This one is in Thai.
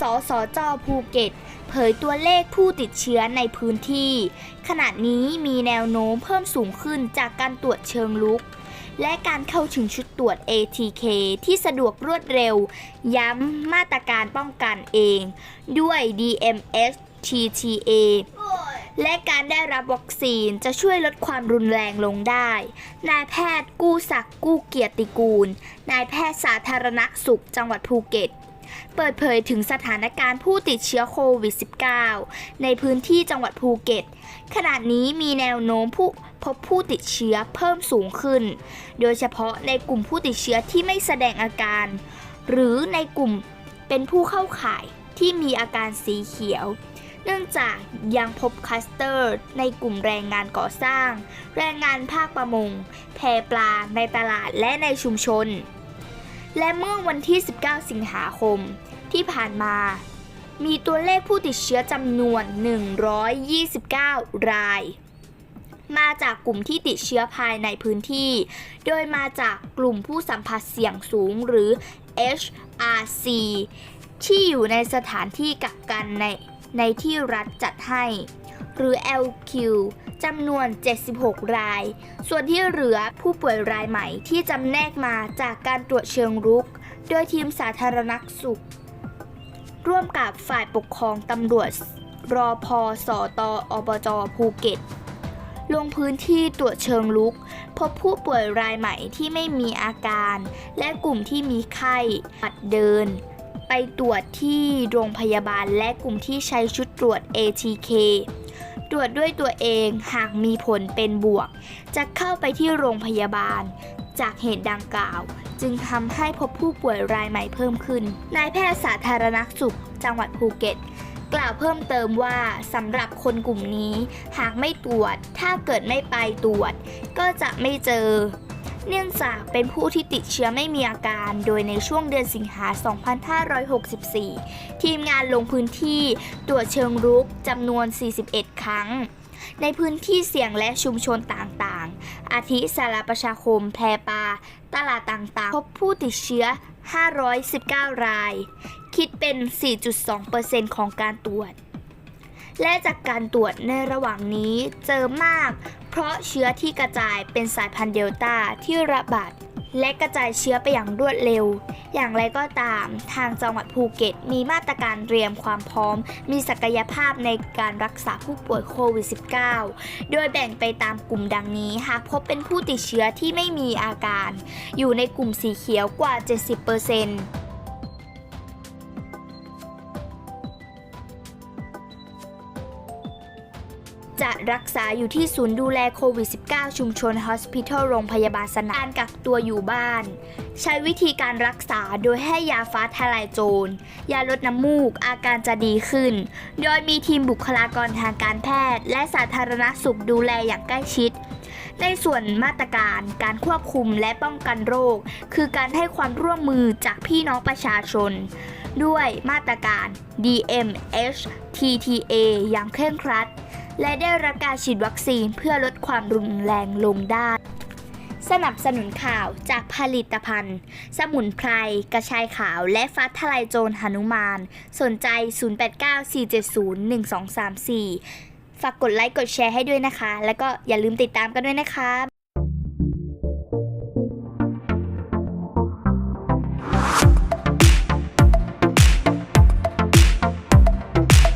สสจภูเก็ต เผยตัวเลขผู้ติดเชื้อในพื้นที่ ขณะนี้มีแนวโน้มเพิ่มสูงขึ้นจากการตรวจเชิงลุก และการเข้าถึงชุดตรวจ ATK ที่สะดวกรวดเร็ว ย้ำมาตรการป้องกันเอง ด้วย DMS TTA และการได้รับวัคซีนจะช่วยลดความรุนแรงลงได้ นายแพทย์กู้ศักดิ์กู้เกียรติกูล นายแพทย์สาธารณสุขจังหวัดภูเก็ต เปิดเผยถึงสถานการณ์ผู้ติดเชื้อโควิด -19 ในพื้นที่จังหวัดภูเก็ต ขณะนี้มีแนวโน้มผู้พบผู้ติดเชื้อเพิ่มสูงขึ้น โดยเฉพาะในกลุ่มผู้ติดเชื้อที่ไม่แสดงอาการ หรือในกลุ่มเป็นผู้เข้าข่ายที่มีอาการสีเขียว เนื่องจากยังพบคลัสเตอร์ ในกลุ่มแรงงานก่อสร้าง แรงงานภาคประมง แพปลาในตลาดและในชุมชน และเมื่อวันที่ 19 สิงหาคม ที่ผ่านมา มีตัวเลขผู้ติดเชื้อจำนวน 129 ราย มาจากกลุ่มที่ติดเชื้อภายในพื้นที่ โดยมาจากกลุ่มผู้สัมผัสเสี่ยงสูงหรือ HRC ที่อยู่ในสถานที่กักกันในในที่รัฐจัดให้ หรือ LQ จำนวน 76 ราย ส่วนที่เหลือผู้ป่วยรายใหม่ที่จำแนกมาจากการตรวจเชิงรุก โดยทีมสาธารณสุข ร่วมกับฝ่ายปกครองตำรวจรอพอสอตออบจภูเก็ต ลงพื้นที่ตรวจเชิงลุก พบผู้ป่วยรายใหม่ที่ไม่มีอาการ และกลุ่มที่มีไข้หัดเดิน ไปตรวจที่โรงพยาบาลและกลุ่มที่ใช้ชุดตรวจ ATK ตรวจด้วยตัวเองหากมีผลเป็นบวก จะเข้าไปที่โรงพยาบาล จากเหตุดังกล่าว จึงทำให้พบผู้ป่วยรายใหม่เพิ่มขึ้น นายแพทย์สาธารณสุข จังหวัดภูเก็ต กล่าวเพิ่มเติมว่าสำหรับคนกลุ่มนี้ หากไม่ตรวจ ถ้าเกิดไม่ไปตรวจ ก็จะไม่เจอ เนื่องจากเป็นผู้ที่ติดเชื้อไม่มีอาการ โดยในช่วงเดือนสิงหา 2564 ทีมงานลงพื้นที่ตรวจเชิงรุกจำนวน 41 ครั้ง ในพื้นที่เสี่ยงและชุมชนต่างๆ อาทิสารประชาคม แพรปา ตลาดต่างๆ พบผู้ติดเชื้อ 519 ราย คิดเป็น 4.2%ของการตรวจ และจากการตรวจในระหว่างนี้เจอมาก เพราะเชื้อที่กระจายเป็นสายพันธุ์เดลต้าที่ระบาดและกระจายเชื้อไปอย่างรวดเร็ว อย่างไรก็ตาม ทางจังหวัดภูเก็ต มีมาตรการเตรียมความพร้อม มีศักยภาพในการรักษาผู้ป่วยโควิด -19 โดยแบ่งไปตามกลุ่มดังนี้ หากพบเป็นผู้ติดเชื้อที่ไม่มีอาการ อยู่ในกลุ่มสีเขียวกว่า 70% จะรักษาอยู่ที่ศูนย์ดูแลโควิด -19 ชุมชน Hospital โรงพยาบาลสนามการกักตัวอยู่บ้าน ใช้วิธีการรักษาโดยให้ยาฟ้าทลายโจร ยาลดน้ำมูก อาการจะดีขึ้น โดยมีทีมบุคลากรทางการแพทย์ และสาธารณสุขดูแลอย่างใกล้ชิดในส่วนมาตรการการควบคุมและป้องกันโรค คือการให้ความร่วมมือจากพี่น้องประชาชน ด้วยมาตรการ DMH TTA อย่างเคร่งครัด และได้รับการฉีดวัคซีนเพื่อลดความรุนแรงลงได้ สนับสนุนข่าวจากผลิตภัณฑ์ สมุนไพร กระชายขาวและฟ้าทลายโจรหนุมาน สนใจ 0894701234 ฝากกดไลค์กดแชร์ให้ด้วยนะคะ แล้วก็อย่าลืมติดตามกันด้วยนะคะ